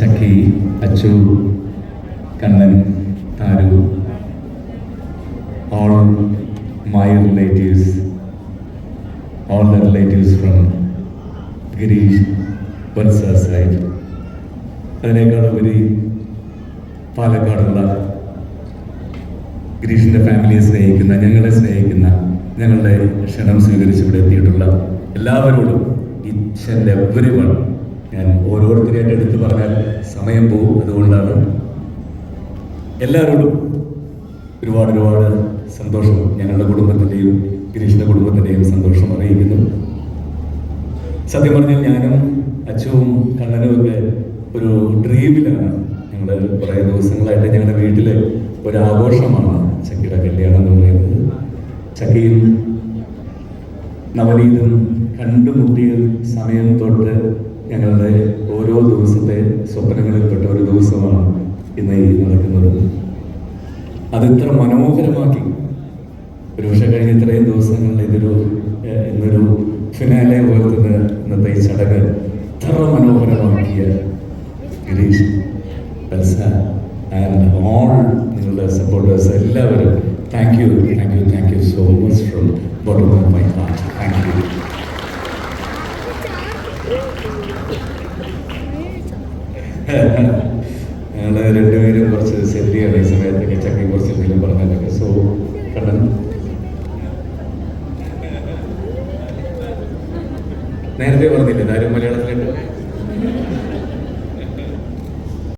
Chakki Achu Kannan Tharu all my relatives all the relatives from Girish side side. അതിനേക്കാളുപരി പാലക്കാടുള്ള ഗിരീഷിന്റെ ഫാമിലിയെ സ്നേഹിക്കുന്ന ഞങ്ങളെ സ്നേഹിക്കുന്ന ഞങ്ങളുടെ ക്ഷണം സ്വീകരിച്ച് ഇവിടെ എത്തിയിട്ടുള്ള എല്ലാവരോടും ഈ ആൻഡ് എവറി വൺ ഞാൻ ഓരോരുത്തരെയായിട്ട് എടുത്തു പറഞ്ഞാൽ സമയം പോകും. അതുകൊണ്ടാണ് എല്ലാവരോടും ഒരുപാട് ഒരുപാട് സന്തോഷം ഞങ്ങളുടെ കുടുംബത്തിന്റെയും ഗിരീഷിന്റെ കുടുംബത്തിന്റെയും സന്തോഷം അറിയിക്കുന്നു. സത്യം പറഞ്ഞാൽ ഞാനും അച്ഛവും കണ്ണനും ഒക്കെ ഒരു ഡ്രീമിലാണ് ഞങ്ങൾ കുറേ ദിവസങ്ങളായിട്ട് ഞങ്ങളുടെ വീട്ടിലെ ഒരു ആഘോഷമാണ് ചക്കിയുടെ കല്യാണം എന്ന് പറയുന്നത്. ചക്കയും നവനീതും കണ്ടുമുട്ടിയ സമയം തൊട്ട് ഞങ്ങളുടെ ഓരോ ദിവസത്തെ സ്വപ്നങ്ങളിൽപ്പെട്ട ഒരു ദിവസമാണ് ഇന്ന് ഈ നടക്കുന്നത്. അത് ഇത്ര മനോഹരമാക്കി. ഒരുപക്ഷെ കഴിഞ്ഞ ഇത്രയും ദിവസങ്ങളിൽ ഇതൊരു ഇന്നൊരു ഫിനാലെ പോലെ തന്നെ ഇന്നത്തെ ഈ ചടങ്ങ് ഇത്ര മനോഹരമാക്കിയ ഗിരീഷ് ബൽസ ആൻഡ് ഓൾ നിങ്ങളുടെ സപ്പോർട്ടേഴ്സ് എല്ലാവരും thank you thank you thank you so much from bottom of my heart thank you ഞങ്ങൾ രണ്ടുപേരും കുറച്ച് സെല്ലിയാണ് ഈ സമയത്തൊക്കെ ചക്കി കുറച്ച് എന്തെങ്കിലും പറഞ്ഞാലൊക്കെ. സോ കണ്ണൻ. നേരത്തെ പറഞ്ഞില്ല? ആരും മലയാളത്തിലുണ്ട്.